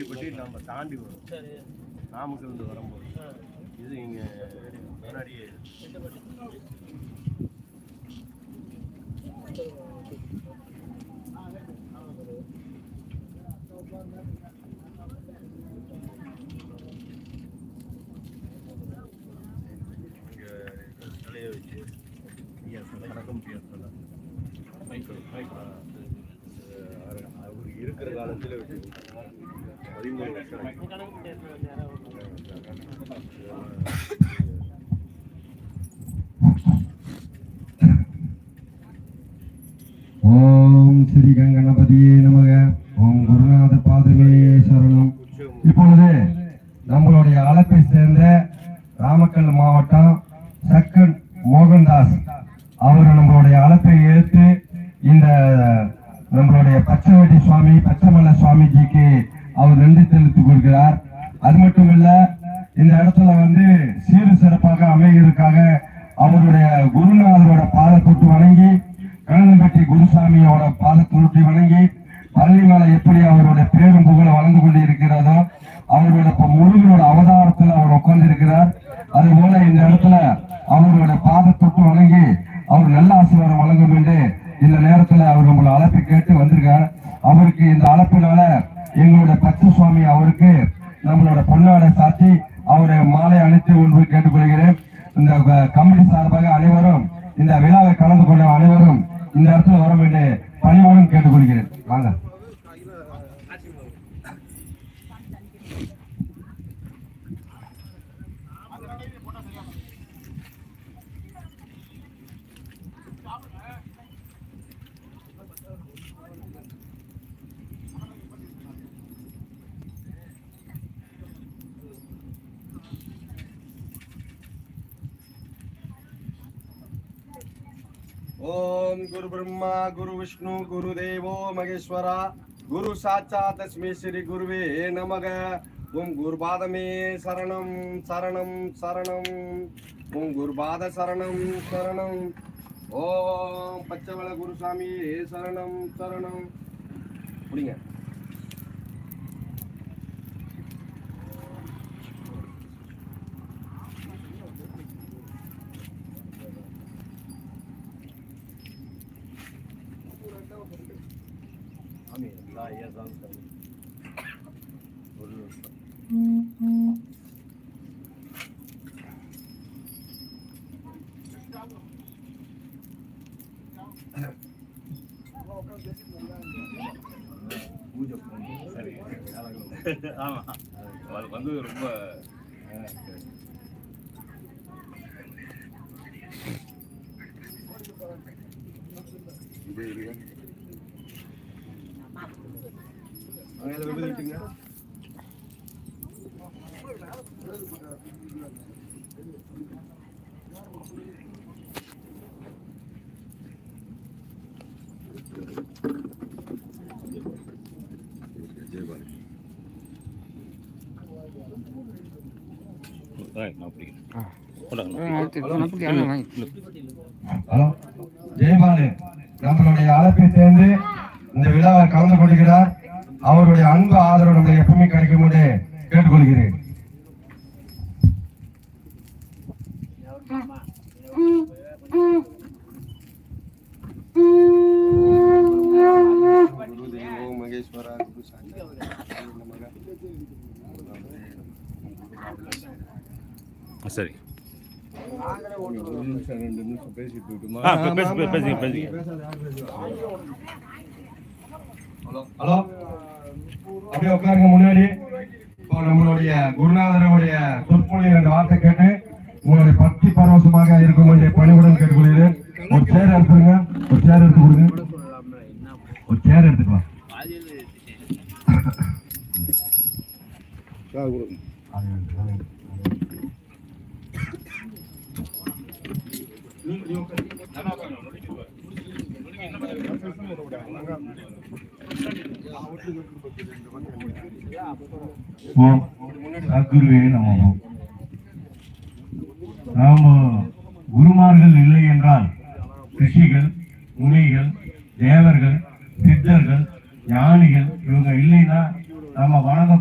பட்டி நம்ம தாண்டி வரும். நாமக்கல்லேருந்து வரும்போது. இது இங்கே முன்னாடியே தலையை வச்சு ஐயா சொல்ல மைக்கேல் மைக்கேல் இருக்கிற காலத்தில் பதிமூணு வருஷம்? ஓம் ஸ்ரீ கங்கணபதியே நமக. ஓம் குருநாத பாதமே சரணம் இப்பொழுது நம்மளுடைய அழைப்பை சேர்ந்த நாமக்கல் மாவட்டம் சக்கன் மோகன்தாஸ் அவர் நம்மளுடைய அழைப்பை ஏற்று இந்த நம்மளுடைய பச்சைவட்டி சுவாமி பச்சைமலை சுவாமிஜிக்கு அவர் நன்றி தெரிவித்துக் கொள்கிறார். அது மட்டும் இல்ல இந்த இடத்துல வந்து சீரு சிறப்பாக அமைகிறதுக்காக அவருடைய குருநாதரோட பாதத்தொட்டு வணங்கி கணந்தம்பட்டி குருசாமியோட பாதத்தொட்டி வணங்கி பழனிமலை எப்படி அவருடைய பேரும் புகழ வளர்ந்து கொண்டிருக்கிறார் இருக்கிறதோ அவரோட இப்ப முருகனோட அவதாரத்துல அவர் உட்கார்ந்து இருக்கிறார் அது போல இந்த இடத்துல அவரோட பாதத்தொட்டு வணங்கி அவர் நல்ல ஆசீர்வாதம் வழங்கும் என்று இந்த நேரத்துல அவர் உங்களை அழைப்பு கேட்டு வந்திருக்கார். அவருக்கு இந்த அழைப்பினால எங்களோட பத்து சுவாமி அவருக்கு நம்மளோட பொன்னாடை சாத்தி அவரை மாலை அணித்து ஒன்று கேட்டுக்கொள்கிறேன். இந்த க- கமிட்டி சார்பாக அனைவரும் இந்த விழாவை கலந்து கொண்ட அனைவரும் இந்த இடத்துல வரும் என்று ஓம் குரு பிரம்மா குரு விஷ்ணு குரு தேவோ மகேஸ்வரா. குரு சாச்சா தஸ்மே ஸ்ரீ குருவே நமக. உம் குருபாதமே சரணம் சரணம் சரணம். உம் குருபாத சரணம் சரணம். ஓம் பச்சவள குருசாமி சரணம் சரணம். பிடிங்க. சாமி எல்லா ஐயா தான் ஒரு பூஜை பண்ணி ஆமா. அது வந்து ரொம்ப இது ஜெயபாலு. நம்மளுடைய அழைப்பை சேர்ந்து இந்த விழாவை கலந்து கொள்கிறார் அவருடைய அன்பு ஆதரவு நம்மளுக்கு எப்பவுமே கிடைக்கும் என்று கேட்டுக்கொள்கிறேன். சரி. ஒரு ஹலோ ஹலோ? அப்படியே உட்காருங்க முன்னாடி. இப்போ நம்மளுடைய குருநாதருடைய சொற்பொழிவு என்ற வார்த்தை கேட்டு உங்களுடைய பக்தி பரவசமாக இருக்கும் என்று பணிவுடன் கேட்டுக்கொள்கிறேன். ஒரு சேர் எடுத்துருங்க. ஒரு சேர் எடுத்து கொடுங்க ஒரு சேர் எடுத்துக்கலாம் ஓம் குருமார்கள் இல்லை என்றால் ரிஷிகள் முனிகள் தேவர்கள் சித்தர்கள் ஞானிகள் இவங்க இல்லைன்னா நம்ம வணங்க